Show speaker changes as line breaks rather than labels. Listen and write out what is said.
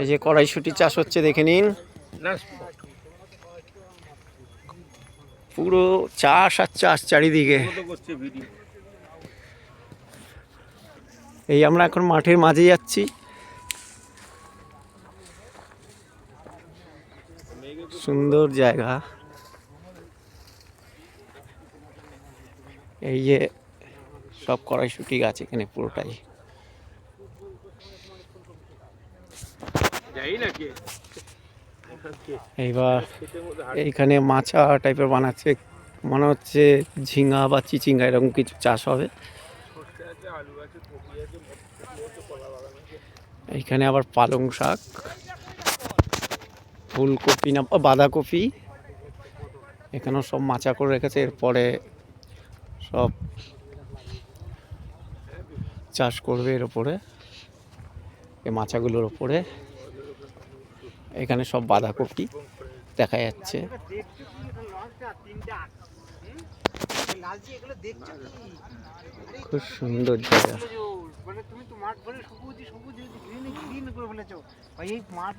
এই যে কড়াইশুটি চাষ হচ্ছে, দেখে নিন। পুরো চাষ আর চাষ চারিদিকে। এই আমরা এখন মাঠের মাঝে যাচ্ছি। সুন্দর জায়গা। এই যে সব কড়াইশুটি গাছ এখানে পুরোটাই। এইবার এইখানে মাছা টাইপের বানাচ্ছে। মনে হচ্ছে ঝিঙ্গা বা চিচিঙ্গা এরকম কিছু চাষ হবে। এইখানে আবার পালং শাক, ফুলকপি না বাঁধাকপি। এখানেও সব মাচা করে রেখেছে, এরপরে সব চাষ করবে এর ওপরে এই মাচাগুলোর ওপরে এখানে সব বাঁধাকপি দেখা যাচ্ছে। খুব সুন্দর জায়গা।
মানে তুমি তো মাঠ সবুজ মাঠ